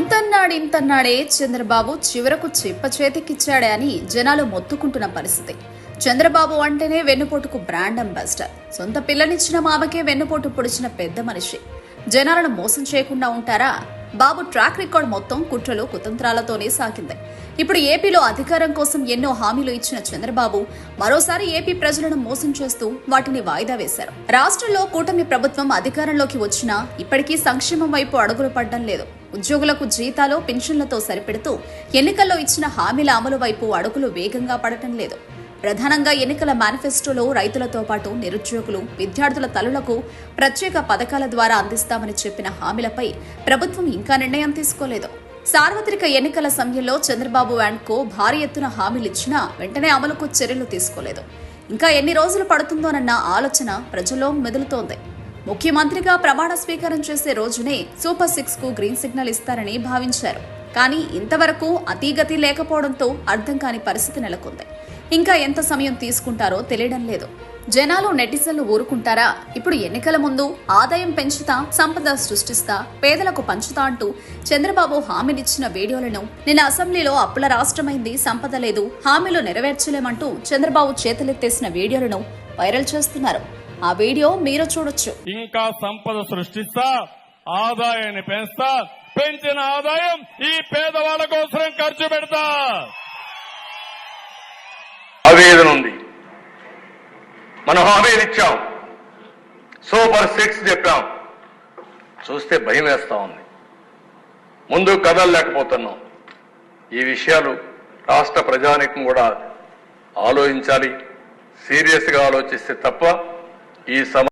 ఇంతన్నాడే చంద్రబాబు చివరకు చిప్ప చేతికిచ్చాడే అని జనాలు మొత్తుకుంటున్న పరిస్థితి. చంద్రబాబు అంటేనే వెన్నుపోటుకు బ్రాండ్ అంబాసిడర్. సొంత పిల్లనిచ్చిన మామకే వెన్నుపోటు పొడిచిన పెద్ద మనిషి. జనాలను మోసం చేయకుండా ఉంటారా? బాబు ట్రాక్ రికార్డ్ మొత్తం కుట్రలు కుతంత్రాలతోనే సాగింది. ఇప్పుడు ఏపీలో అధికారం కోసం ఎన్నో హామీలు ఇచ్చిన చంద్రబాబు మరోసారి ఏపీ ప్రజలను మోసం చేస్తూ వాటిని వాయిదా వేశారు. రాష్ట్రంలో కూటమి ప్రభుత్వం అధికారంలోకి వచ్చినా ఇప్పటికీ సంక్షేమం వైపు అడుగులు పడ్డం లేదు. ఉద్యోగులకు జీతాలు పెన్షన్లతో సరిపెడుతూ ఎన్నికల్లో ఇచ్చిన హామీల అమలు వైపు అడుగులు వేగంగా పడటం లేదు. ప్రధానంగా ఎన్నికల మేనిఫెస్టోలో రైతులతో పాటు నిరుద్యోగులు విద్యార్థుల తల్లులకు ప్రత్యేక పథకాల ద్వారా అందిస్తామని చెప్పిన హామీలపై ప్రభుత్వం ఇంకా నిర్ణయం తీసుకోలేదు. సార్వత్రిక ఎన్నికల సమయంలో చంద్రబాబు అండ్ కో భారీ ఎత్తున హామీలిచ్చినా వెంటనే అమలుకు చర్యలు తీసుకోలేదు. ఇంకా ఎన్ని రోజులు పడుతుందోనన్న ఆలోచన ప్రజల్లో మెదులుతోంది. ముఖ్యమంత్రిగా ప్రమాణ స్వీకారం చేసే రోజునే సూపర్ సిక్స్కు గ్రీన్ సిగ్నల్ ఇస్తారని భావించారు. కానీ ఇంతవరకు అతీగతి లేకపోవడంతో అర్థం కాని పరిస్థితి నెలకొంది. ఇంకా ఎంత సమయం తీసుకుంటారో తెలియడం లేదు. జనాలు నెటిజన్లు ఊరుకుంటారా? ఇప్పుడు ఎన్నికల ముందు ఆదాయం పెంచుతా సంపద సృష్టిస్తా పేదలకు పంచుతా అంటూ చంద్రబాబు హామీనిచ్చిన వీడియోలను నిన్న అసెంబ్లీలో అప్పుల రాష్ట్రమైంది సంపద లేదు హామీలు నెరవేర్చలేమంటూ చంద్రబాబు చేతులెత్తేసిన వీడియోలను వైరల్ చేస్తున్నారు. ఆ వీడియో మీరు చూడొచ్చు. ఇంకా సంపద సృష్టిస్తా ఆదాయాన్ని పెంచుతా పెంచిన ఆదాయం ఈ పేదవాళ్ళ కోసం. ఆవేదన ఉంది. మనం హామీలు ఇచ్చాం. సూపర్ సిక్స్ చెప్పాం. చూస్తే భయం వేస్తా ఉంది. ముందు కదలలేకపోతున్నాం ఈ విషయాలు రాష్ట్ర ప్రజానికం కూడా ఆలోచించాలి. సీరియస్గా ఆలోచిస్తే తప్ప ఈ సమ